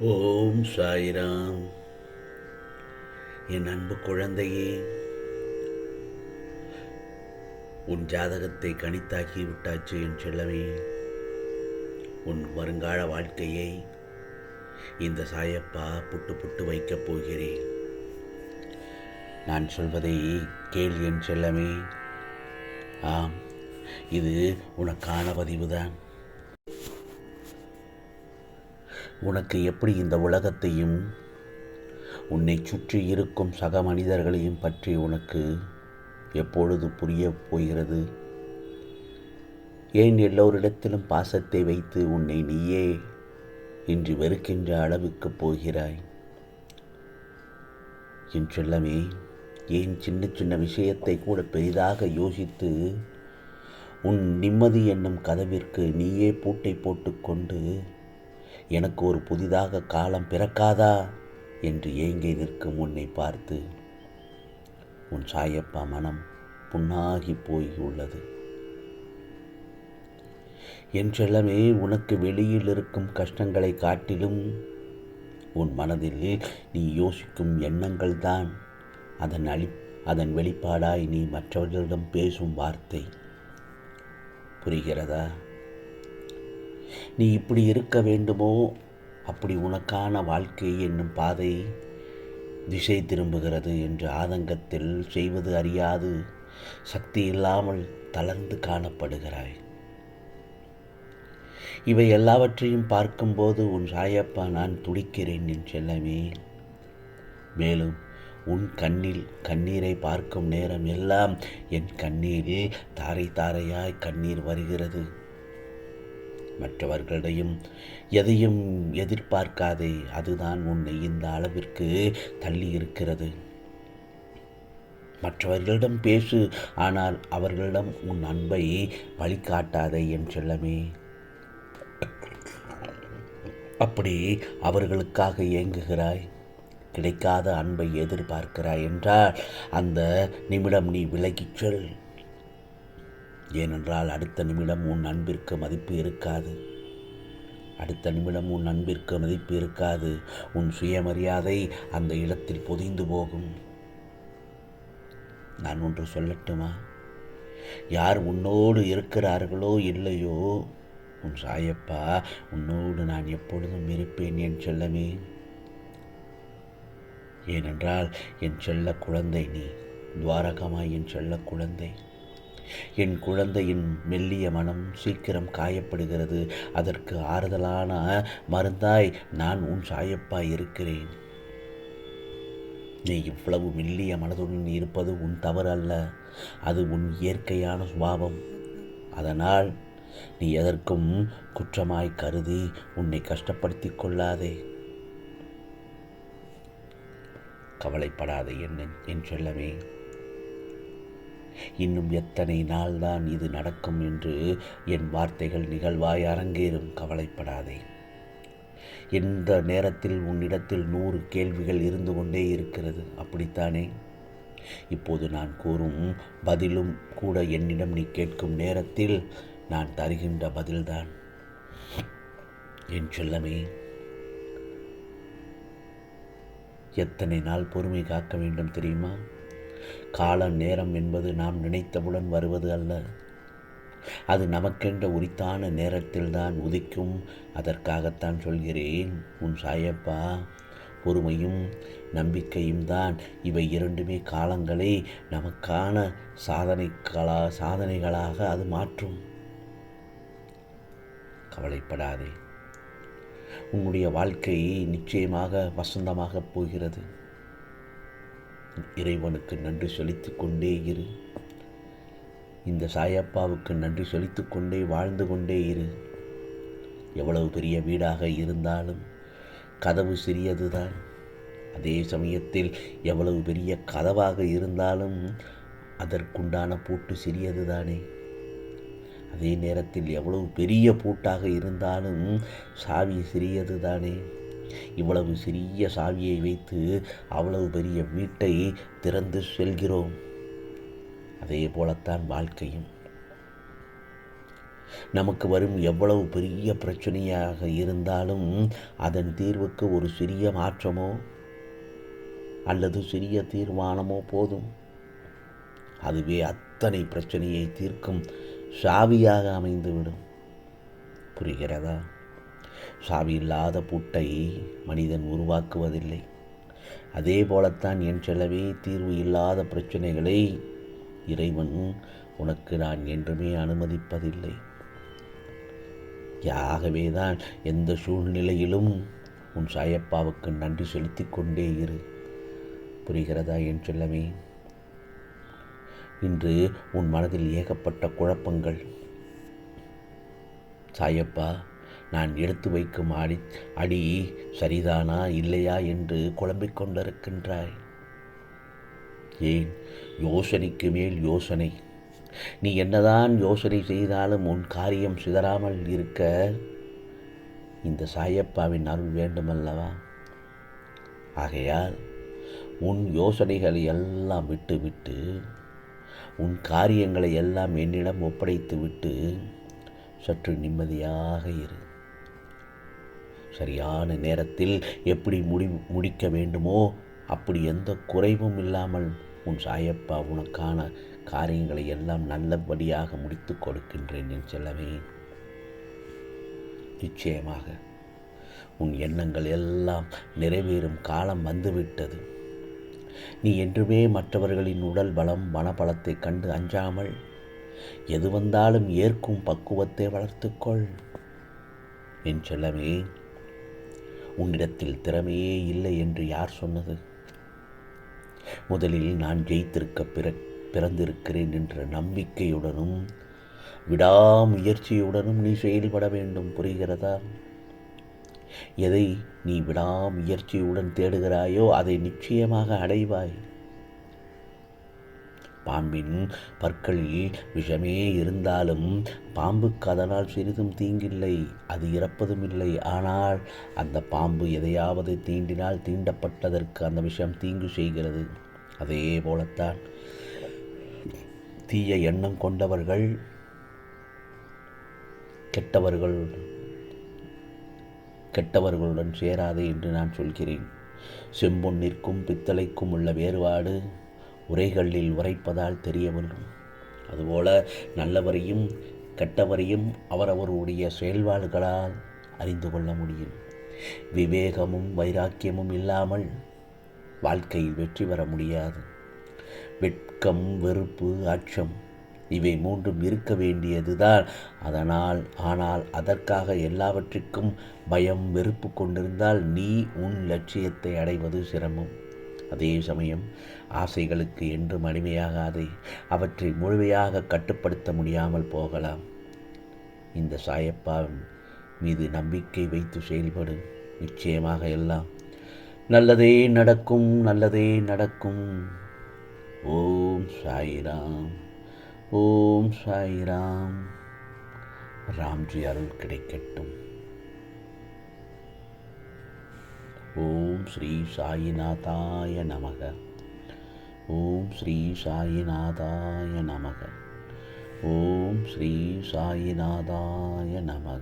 ஓம் சாய்ராம். என் அன்பு குழந்தையே உன் ஜாதகத்தை கணித்தாக்கி விட்டாச்சு என் செல்லவே உன் வருங்கால வாழ்க்கையை இந்த சாயப்பா புட்டு புட்டு வைக்கப் போகிறேன். நான் சொல்வதை கேள் என் செல்லமே. ஆம் இது உனக்கான பதிவுதான். உனக்கு எப்படி இந்த உலகத்தையும் உன்னை சுற்றி இருக்கும் சக மனிதர்களையும் பற்றி உனக்கு எப்பொழுது புரிய போகிறது? ஏன் எல்லோரிடத்திலும் பாசத்தை வைத்து உன்னை நீயே இன்று வெறுக்கின்ற அளவுக்கு போகிறாய்? என் செல்லமே ஏன் சின்ன சின்ன விஷயத்தை கூட பெரிதாக யோசித்து உன் நிம்மதி என்னும் கதவிற்கு நீயே பூட்டை போட்டுக்கொண்டு எனக்கு ஒரு புதிதாக காலம் பிறக்காதா? என்று ஏங்கி நிற்கும் உன்னை பார்த்து உன் சாயப்பா மனம் புண்ணாகி போய் உள்ளது என் செல்லமே உனக்கு வெளியில் இருக்கும் கஷ்டங்களை காட்டிலும் உன் மனதில் நீ யோசிக்கும் எண்ணங்கள் தான் அதன் அழி அதன் வெளிப்பாடாய் நீ மற்றவர்களிடம் பேசும் வார்த்தை. புரிகிறதா? நீ இப்படி இருக்க வேண்டுமோ? அப்படி உனக்கான வாழ்க்கை என்னும் பாதை திசை திரும்புகிறது என்று ஆதங்கத்தில் செய்வது அறியாது. சக்தி இல்லாமல் தளர்ந்து காணப்படுகிறாய். இவை எல்லாவற்றையும் பார்க்கும்போது உன் சாயப்பா நான் துடிக்கிறேன் என் செல்லமே. மேலும் உன் கண்ணில் கண்ணீரை பார்க்கும் நேரம் எல்லாம் என் கண்ணீரில் தாரை தாரையாய் கண்ணீர் வருகிறது. மற்றவர்களிடையும் எதையும் எதிர்பார்க்காதே அதுதான் உன்னை இந்த அளவிற்கு தள்ளி இருக்கிறது மற்றவர்களிடம் பேசு ஆனால் அவர்களிடம் உன் அன்பை வழிகாட்டாதே என் செல்லமே. அப்படி அவர்களுக்காக இயங்குகிறாய். கிடைக்காத அன்பை எதிர்பார்க்கிறாய் என்றால் அந்த நிமிடம் நீ விலகிச் சொல். ஏனென்றால் அடுத்த நிமிடம் உன் அன்பிற்கு மதிப்பு இருக்காது. அடுத்த நிமிடம் உன் அன்பிற்கு மதிப்பு இருக்காது. உன் சுயமரியாதை அந்த இடத்தில் பொதிந்து போகும். நான் ஒன்று சொல்லட்டுமா? யார் உன்னோடு இருக்கிறார்களோ இல்லையோ? உன் சாயப்பா உன்னோடு நான் எப்பொழுதும் இருப்பேன் என் செல்லமே. ஏனென்றால் என் செல்ல குழந்தை நீ. துவாரகமாய் என் செல்ல குழந்தை. என் குழந்தையின் மெல்லிய மனம் சீக்கிரம் காயப்படுகிறது. அதற்கு ஆறுதலான மருந்தாய் நான் உன் சாயப்பாய் இருக்கிறேன். நீ இவ்வளவு மெல்லிய மனதுடன் இருப்பது உன் தவறு அல்ல அது உன் இயற்கையான சுபாவம். அதனால் நீ எதற்கும் குற்றமாய் கருதி உன்னை கஷ்டப்படுத்திக் கொள்ளாதே. கவலைப்படாதே என்ன என் செல்லமே. இன்னும் எத்தனை நாள்தான் இது நடக்கும் என்று என் வார்த்தைகள் நிகழ்வாய் அரங்கேறும் கவலைப்படாதே. எந்த நேரத்தில் உன்னிடத்தில் நூறு கேள்விகள் இருந்து கொண்டே இருக்கிறது? அப்படித்தானே? இப்போது நான் கூறும் பதிலும் கூட என்னிடம் நீ கேட்கும் நேரத்தில் நான் தருகின்ற பதில்தான். என் செல்லமே எத்தனை நாள் பொறுமை காக்க வேண்டும் தெரியுமா? காலம் நேரம் என்பது நாம் நினைத்தவுடன் வருவது அல்ல. அது நமக்கென்ற உரித்தான நேரத்தில்தான் உதிக்கும். அதற்காகத்தான் சொல்கிறேன் உன் சாயப்பா பொறுமையும் நம்பிக்கையும் தான். இவை இரண்டுமே காலங்களை நமக்கான சாதனைகளா சாதனைகளாக அது மாற்றும். கவலைப்படாதே. உன்னுடைய வாழ்க்கை நிச்சயமாக வசந்தமாக போகிறது. இறைவனுக்கு நன்றி செலுத்தி கொண்டே இரு. இந்த சாயப்பாவுக்கு நன்றி செலுத்தி கொண்டே வாழ்ந்து கொண்டே இரு. எவ்வளவு பெரிய வீடாக இருந்தாலும் கதவு சிறியதுதான். அதே சமயத்தில் எவ்வளவு பெரிய கதவாக இருந்தாலும் அதற்குண்டான பூட்டு சிறியது தானே அதே நேரத்தில் எவ்வளவு பெரிய பூட்டாக இருந்தாலும் சாவி சிறியது தானே இவ்வளவு சிறிய சாவியை வைத்து அவ்வளவு பெரிய வீட்டை திறந்து செல்கிறோம். அதே போலத்தான் வாழ்க்கையும். நமக்கு வரும் எவ்வளவு பெரிய பிரச்சனையாக இருந்தாலும் அதன் தீர்வுக்கு ஒரு சிறிய மாற்றமோ அல்லது சிறிய தீர்மானமோ போதும். அதுவே அத்தனை பிரச்சனையை தீர்க்கும் சாவியாக அமைந்துவிடும். புரிகிறதா? சாவி இல்லாத பூட்டை மனிதன் உருவாக்குவதில்லை. அதே போலத்தான் என் செலவே தீர்வு இல்லாத பிரச்சனைகளை இறைவன் உனக்கு நான் என்றுமே அனுமதிப்பதில்லை. ஆகவே தான் எந்த சூழ்நிலையிலும் உன் சாயப்பாவுக்கு நன்றி செலுத்தி கொண்டே இரு. புரிகிறதா என் செல்லமே? இன்று உன் மனதில் ஏகப்பட்ட குழப்பங்கள். சாயப்பா நான் எடுத்து வைக்கும் அடி அடி சரிதானா இல்லையா என்று குழம்பிக் கொண்டிருக்கின்றாய். ஏன்? யோசனைக்கு மேல் யோசனை. நீ என்னதான் யோசனை செய்தாலும் உன் காரியம் சிதறாமல் இருக்க. இந்த சாயப்பாவின் அருள் வேண்டுமல்லவா? ஆகையால் உன் யோசனைகளை எல்லாம் விட்டு விட்டு உன் காரியங்களை எல்லாம் என்னிடம் ஒப்படைத்து விட்டு சற்று நிம்மதியாக இரு. சரியான நேரத்தில் எப்படி முடி முடிக்க வேண்டுமோ அப்படி எந்த குறைவும் இல்லாமல் உன் சாயப்பா உனக்கான காரியங்களை எல்லாம் நல்லபடியாக முடித்து கொடுக்கின்றேன் என் செல்லவே நிச்சயமாக உன் எண்ணங்கள் எல்லாம் நிறைவேறும் காலம் வந்துவிட்டது. நீ என்றுமே மற்றவர்களின் உடல் பலம் மனபலத்தை கண்டு அஞ்சாமல் எது வந்தாலும் ஏற்கும் பக்குவத்தை வளர்த்துக்கொள். என் செல்லமே உன்னிடத்தில் திறமையே இல்லை என்று யார் சொன்னது? முதலில் நான் ஜெயித்திருக்க பிற பிறந்திருக்கிறேன் என்ற நம்பிக்கையுடனும் விடாமுயற்சியுடனும் நீ செயல்பட வேண்டும் புரிகிறதா? எதை நீ விடாமுயற்சியுடன் தேடுகிறாயோ அதை நிச்சயமாக அடைவாய். பாம்பின் பற்களில் விஷமே இருந்தாலும் பாம்புக்கு அதனால் சிறிதும் தீங்கில்லை அது இறப்பதும் இல்லை. ஆனால் அந்த பாம்பு எதையாவது தீண்டினால் தீண்டப்பட்டதற்கு அந்த விஷம் தீங்கு செய்கிறது. அதே போலத்தான் தீய எண்ணம் கொண்டவர்கள் கெட்டவர்கள் கெட்டவர்களுடன் சேராதே என்று நான் சொல்கிறேன். செம்பொன்னிற்கும் பித்தளைக்கும் உள்ள வேறுபாடு உரைகளில் உரைப்பதால் தெரிய வரும் அதுபோல நல்லவரையும் கெட்டவரையும் அவரவருடைய செயல்பாடுகளால் அறிந்து கொள்ள முடியும். விவேகமும் வைராக்கியமும் இல்லாமல் வாழ்க்கையில் வெற்றி பெற முடியாது. வெட்கம் வெறுப்பு அச்சம் இவை மூன்றும் இருக்க வேண்டியதுதான். அதனால் ஆனால் அதற்காக எல்லாவற்றிற்கும் பயம் வெறுப்பு கொண்டிருந்தால் நீ உன் லட்சியத்தை அடைவது சிரமம். அதே சமயம் ஆசைகளுக்கு என்றும் அடிமையாகாதே அவற்றை முழுமையாக கட்டுப்படுத்த முடியாமல் போகலாம். இந்த சாயப்பா மீது நம்பிக்கை வைத்து செயல்படு. நிச்சயமாக எல்லாம் நல்லதே நடக்கும் நல்லதே நடக்கும். ஓம் சாயிராம் ஓம் சாயிராம். ராம்ஜி அருள் கிடைக்கட்டும். ஓம் ஸ்ரீ சாயிநாதாய நமக. ஓம் ஸ்ரீ சாயிநாதாய நமக. ஓம் ஸ்ரீ சாயிநாதாய நமக.